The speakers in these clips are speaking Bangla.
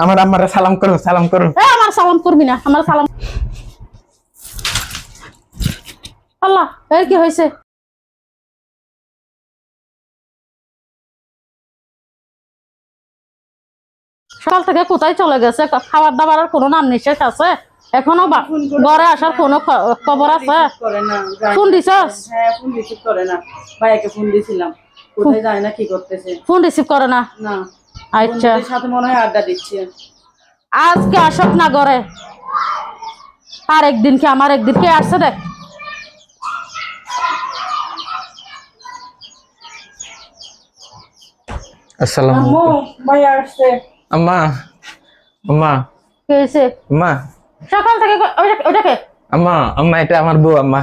আমার আম্মারে সালাম করো সালাম করো। আমার সালাম করবি না আমার সালাম আল্লাহ এই কি হয়েছে? সকাল থেকে কোথায় চলে গেছে? খাবার দাবার আর কোনো নাম নিঃশেষ আছে? এখনও বা- ঘরে আসার কোনো খবর আছে? ফোন দিছস হ্যাঁ ফোন রিসিভ করে না। ভাইয়াকে ফোন দিয়েছিলাম কোথায় যায় না কি করতেছে। ফোন রিসিভ করে না? না। আচ্ছা। সাথে মনে হয় আড্ডা দিচ্ছে। আজকে আসক না ঘরে। আর একদিন কি আমার একদিন? কে আসছে দেখ। আসসালাম আম্মু আম্মা আম্মা। কে হয়েছে আম্মা। সকাল থেকে ক- আম্মা আম্মা এটা আমার বউ আম্মা।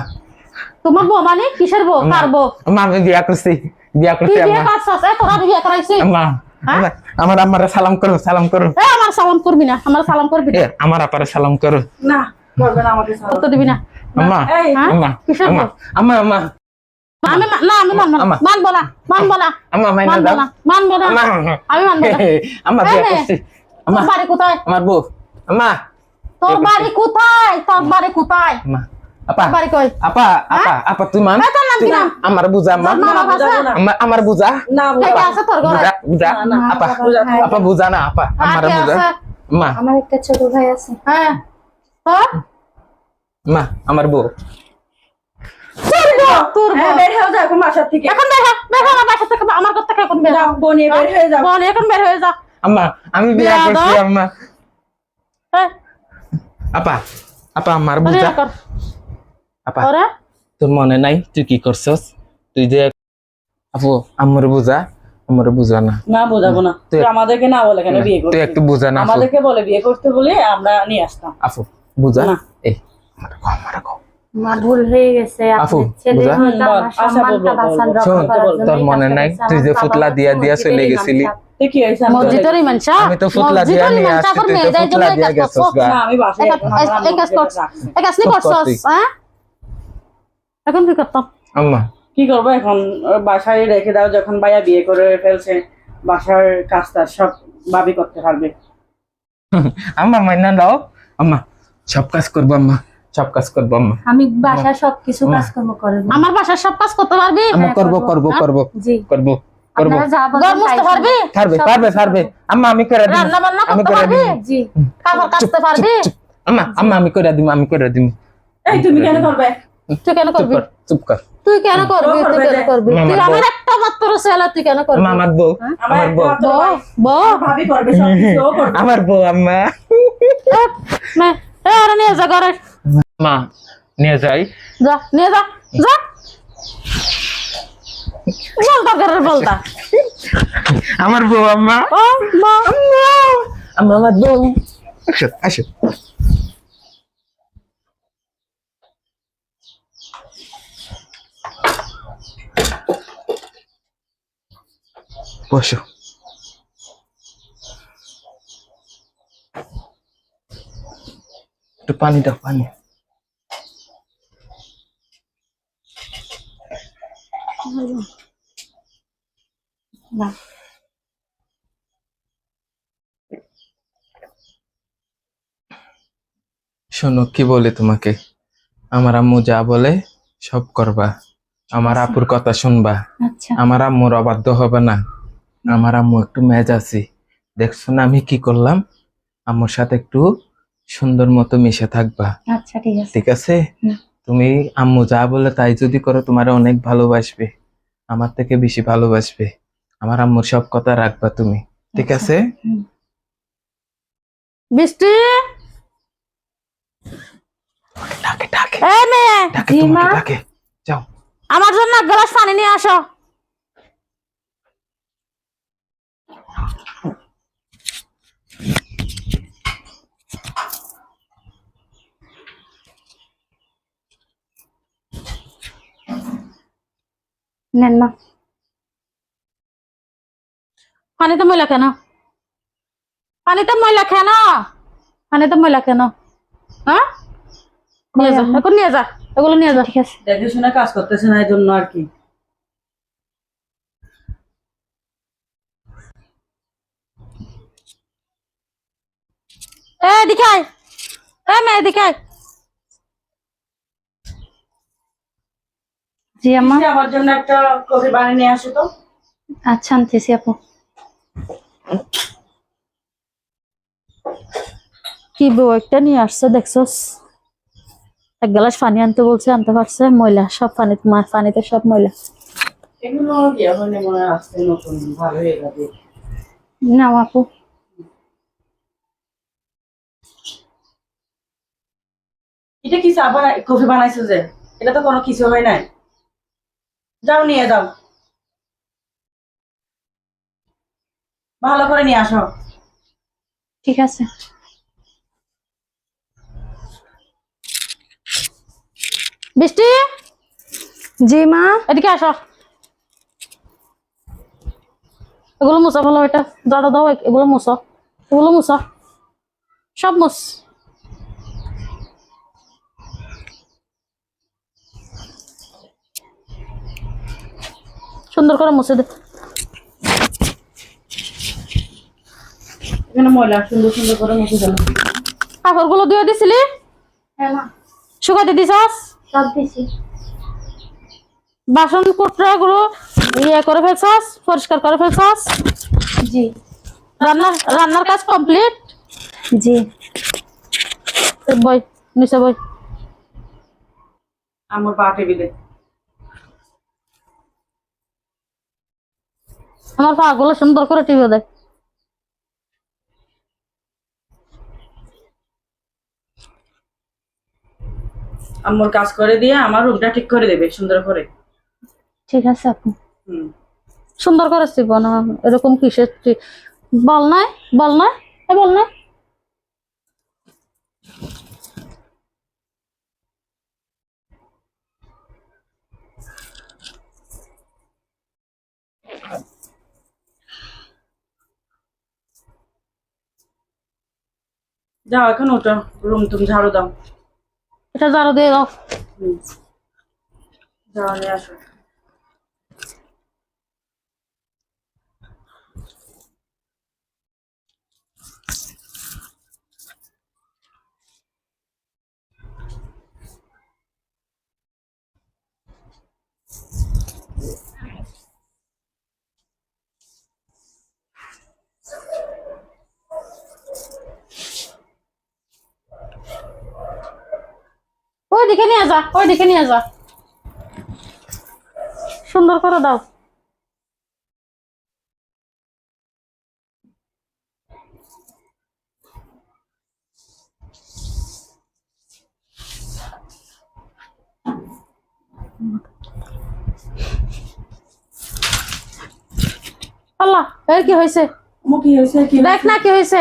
তোমার বউ মানে? কিসের বউ? আম্মা, কার বউ? আম্মা আমি বিয়া করছি বিয়া করছি বিয়ে আম্মা। করছস? এ তোরা বিয়ে আম্মা। আম্মা, আমার আম্মারে সালাম করো সালাম করো। এ আমার সালাম করবি না আমার সালাম করবি না। আমার আপারে সালাম করো। না করবে না আমাকে সালাম। দিবি না। আম্মা হ্যাঁ? আম্মা কিসের আম্মা আম্মা আমি মা- না আমি মানবো না। আম্মা। মানবো না মানবো না আম্মা মাইনা মানবো দাও। না মানবো না আম্মা আমি মানবো না আম্মা এই বিয়া নে, করছি। তোর আম্মা বাড়ি কোথায়? আমার বউ। আম্মা। তোর বাড়ি কোথায়? তোর বাড়ি কোথায়? আপা আপা আপা আপা তুই মান? আমার বুঝা মা। আমার বুঝা বুঝা আপা আপা বুঝা না আপা আমার বুঝা মা আমার একটা ছোট ভাই আছে হ্যাঁ মা আমার বউ আমি বিয়া করছি আম্মা আপা আপা আমার বুঝা। আপা ওরে? তোর মনে নাই? তুই কি করছস? তুই যে আপু। আমার বুঝা? আমার বুঝা না। না বোঝাবো না। তুই- আমাদেরকে না বলে কেন বিয়ে করতে? তুই একটু বুঝা না আমাদেরকে বলে বিয়ে করতে বলে আমরা নিয়ে আসতাম। আপু বুঝা? না। এই আমার কও আমার মা ভুল হয়ে গেছে আপু, বুঝা? তোর মনে নাই? তুই যে বাবা। দিয়া দিয়া চলে গেছিলি। আমি তো দিয়া নিয়ে আসছি, তুই দিয়া গেছস। আমি বাসায় কাজ- কাজ করছস, হ্যাঁ? এখন কি করতাম? আম্মা কি করব এখন? বাসায় রেখে দাও যখন ভাইয়া বিয়ে করে ফেলছে বাসার কাজটা সব ভাবি করতে পারবে। আম্মা মাইনা দাও। আম্মা সব কাজ করব আম্মা। সব কাজ করব আম্মা। আমি বাসার সবকিছু কাজকর্ম করে দেব। আমার বাসার সব কাজ করতে পারবি? আম্মা করব করব। করব জি। করব করব। আপনারা যা ঘর মুছতে তাই পারবে? পারবে পারবে আম্মা আমি করে দিই রান্না বান্না আমি করতে করে পারবি? জি। কাপড় কাচতে পারবি? আম্মা আম্মা আমি করে দিম আমি করে দিম। এই তুমি কেন করবে? তুই কেন করবি? চুপ কর। তুই কেন করবি? তুই কেন করবি? তুই আমার একটা মাত্র ছেলে তুই কেন করবি? আমার বউ আমার বউ। ভাবি করবে সব কিছু আমার বউ আম্মা। ওরে নিয়ে যা ঘরে। মা নিয়ে যাই। যা নিয়ে যা যা। বলতা ঘরের বলতা আমার বউ আম্মা। ও মা। আম্মা আমার বউ। আসো আসো। বসো। একটু পানি দাও পানি। না। শোনো কি বলে তোমাকে? আমার আম্মু যা বলে সব করবা। আমার আপুর কথা শুনবা। আচ্ছা। আমার আম্মুর অবাধ্য হবে না। আমার আম্মু একটু মেজ আছি। দেখছ না আমি কি করলাম? আম্মুর সাথে একটু সুন্দর মতো মিশে থাকবা। আচ্ছা ঠিক আছে। ঠিক আছে? তুমি আম্মু যা বলে তাই যদি করো তোমার অনেক ভালোবাসবে। আমার থেকে বেশি ভালোবাসবে। আমার আম্মুর সব কথা রাখবা তুমি। ঠিক আচ্ছা। আছে। বৃষ্টি ডাকে ডাকে। ডাকে যাও। আমার জন্য গ্লাস পানি নিয়ে আসো। নেন মা পানিতে ময়লা কেন? পানিতে ময়লা কেন? পানিতে ময়লা কেন? হ্যাঁ? নিয়ে যা এখন নিয়ে যা এগুলো নিয়ে যা। ঠিক আছে। দেখে শুনে কাজ করতেছে না এই জন্য আর কি। এ আয় এ মেয়ে এদিকে জি আম্মা। আমার জন্য একটা কফি বানিয়ে নিয়ে আসো তো। আচ্ছা আনতেছি আপু। কি বউ একটা নিয়ে আসছে দেখছস? এক গ্লাস পানি আনতে বলছে আনতে পারছে ময়লা সব পানিতে মা- পানিতে সব ময়লা। এগুলো ইয়ে হলে মনে আসতে নতুন ভালো হয়ে যাবে। নাও আপু। এটা কি চা বানাই কফি বানাইছো যে এটা তো কোনো কিছু হয় নাই। যাও নিয়ে যাও। ভালো করে নিয়ে আসো। ঠিক আছে। বৃষ্টি জি মা। এদিকে আসো। এগুলো মুছা ফেলো এটা। দাদা দাও এগুলো মুছো। এগুলো মুছো। সব মুছ। সুন্দর করে মুছে দে। এখানে ময়লা সুন্দর সুন্দর করে মুছে দিলাম কাপড়গুলো ধুয়ে দিছিলি? হ্যাঁ মা। শুকাতে দিছাস? সব দিছি। বাসন কুটরা গুলো ইয়ে করে ফেলছাস? পরিষ্কার করে ফেলছাস? জি। রান্নার রান্নার কাজ কমপ্লিট? জি। বই নিচে বই। আমার আমার পা গুলো সুন্দর করে টিপে দেয়। আম্মুর কাজ করে দিয়ে আমার রুমটা ঠিক করে দেবে সুন্দর করে। ঠিক আছে আপু। হুম। সুন্দর করে টিপ না এরকম কিসের বল নাই বল নাই বল নাই। যাও এখন ওটা রুম তুমি ঝাড়ু দাও। এটা ঝাড়ু দিয়ে দাও। ঝাড়ু নিয়ে আসো। দিকে নিয়ে যা ওই দিকে নিয়ে যা। সুন্দর করে দাও। আল্লাহ এর কি হয়েছে? দেখ না কি হয়েছে।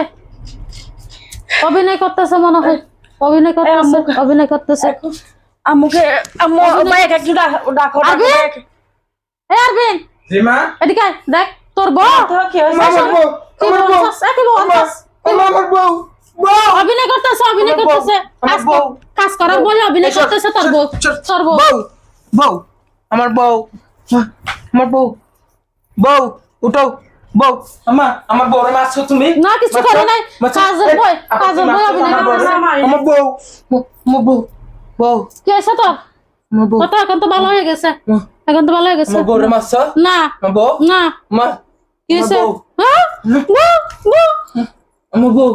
অভিনয় করতেছে মনে হয়। অভিনয় করতেছে অভিনয় করতেছে। আম্মুকে আম্মু বাইক একটু ডাকো ডাকো আরবিন? এ আরবিন! জি মা? এদিকে দেখ তোর বউ। কি হয়েছে? আমার আমার অভিনয় করতেছে অভিনয় করতেছে। কাজ করার বলে অভিনয় করতেছে তোর বউ সর, তোর বউ। বউ বউ আমার বউ আমার বউ বউ উঠো। বউ আমা আমার বউরে মারছো তুমি? না কিছু? করে নাই? কাজের বই কাজের বই অভিনয় আমার বউ। আমার বউ। বউ। কি হয়েছে আমার বউ। এখন তো ভালো হয়ে গেছে। এখন তো ভালো হয়ে গেছে। আমার বউরে মারছো না। বউ? না। মা। কি হয়েছে? বউ। হ্যাঁ? বউ, বউ। আমার বউ।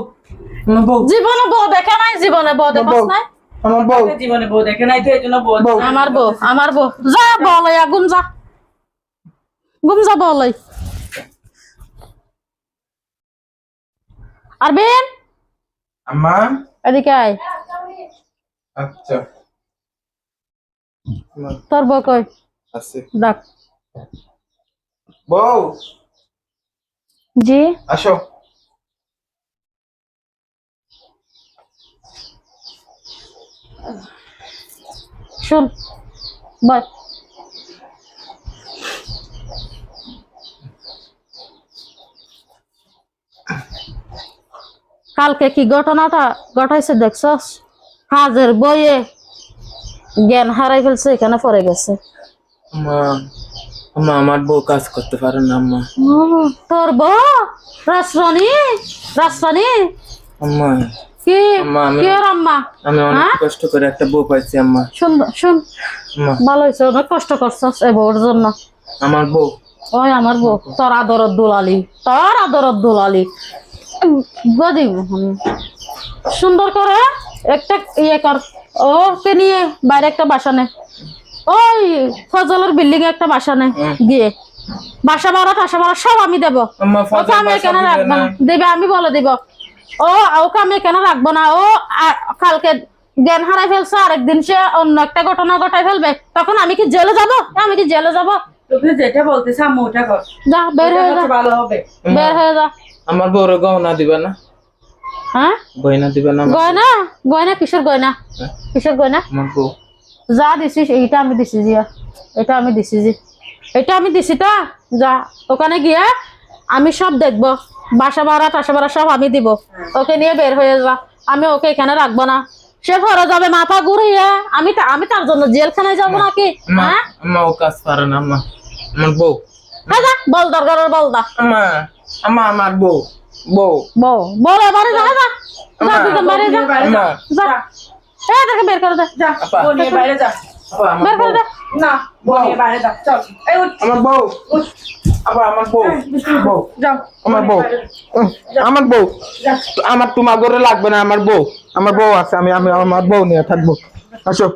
আমার বউ। জীবনে বউ দেখে নাই জীবনে বউ দেখছ নাই? আমার বউ। জীবনে বউ দেখে নাই তো এই জন্য বউ। আমার বউ আমার বউ। যা বল গুম যা। গুম যা বল আরবিন? আম্মা? এদিকে আয়। আচ্ছা। তোর বউ কই? আছে। ডাক বউ? জি? আসো। শুন। বল কালকে কি ঘটনাটা ঘটাইছে দেখছস? হাজের বইয়ে জ্ঞান হারাই ফেলছে এখানে পড়ে গেছে। আমার বউ কাজ করতে পারে না আম্মা। তোর বউ? রাসরানী রাসরানী আম্মা কি? কি আম্মা, আমি- অনেক হ্যাঁ? কষ্ট করে একটা বউ পাইছি আম্মা। সুন্দর শুন। ভালো হয়েছে অনেক কষ্ট করছস এ বউর জন্য। আমার বউ। ওই আমার বউ তোর আদরত দুলালি তোর আদরত দুলালি। গদি সুন্দর করে একটা ইয়ে কর ওকে নিয়ে বাইরে একটা বাসা নে। ওই ফজলের বিল্ডিং একটা বাসা নে গিয়ে। বাসা ভাড়া টাসা ভাড়া সব আমি দেবো। ওকে আমি এখানে রাখব না। দেবে আমি বলে দিব। ও ওকে আমি এখানে রাখব না। ও কালকে জ্ঞান হারাই ফেলছে আরেকদিন সে অন্য একটা ঘটনা ঘটাই ফেলবে। তখন আমি কি জেলে যাব? আমি কি জেলে যাব? যেটা বলতেছে আম্মু ওটা কর। যা বের হয়ে যা। ভালো হবে। বের হয়ে যা। আমার বউরে গহনা দিবে না? হ্যাঁ? গয়না দিবে না গয়না? গয়না কিসের গয়না? হ্যাঁ, কিসের গয়না? আমার বউ। যা দিছিস এইটা আমি দিছি জিয়া এটা আমি দিছি জি। এটা আমি দিছি তা? যা ওখানে গিয়ে আমি সব দেখব। বাসা ভাড়া টাসা ভাড়া সব আমি দিব। ওকে নিয়ে বের হয়ে যা। আমি ওকে এখানে রাখব না। সে ঘরে যাবে মাথা ঘুরিয়ে। আমি আমি তার জন্য জেলখানায় যাব নাকি? হ্যাঁ? আম্মা ও কাজ পারে না আম্মা আমার বউ। হ্যাঁ যা বল দরকারের বল আম্মা আমার বউ বউ বল এবারে যা যা। যা বাইরে যা। যা এ দেখে বের করে দে। যা বউ নিয়ে বাইরে যা। আমার বের করে দে। না বউ নিয়ে বাইরে যা। চল। এই উঠ। আমার বউ। উঠ। আমার বউ। বউ। যাও। আমার বউ। বউ আমার বউ। আমার তোমার ঘরে লাগবে না আমার বউ। আমার বউ আছে আমি আমি আমার বউ নিয়ে থাকব। আসো।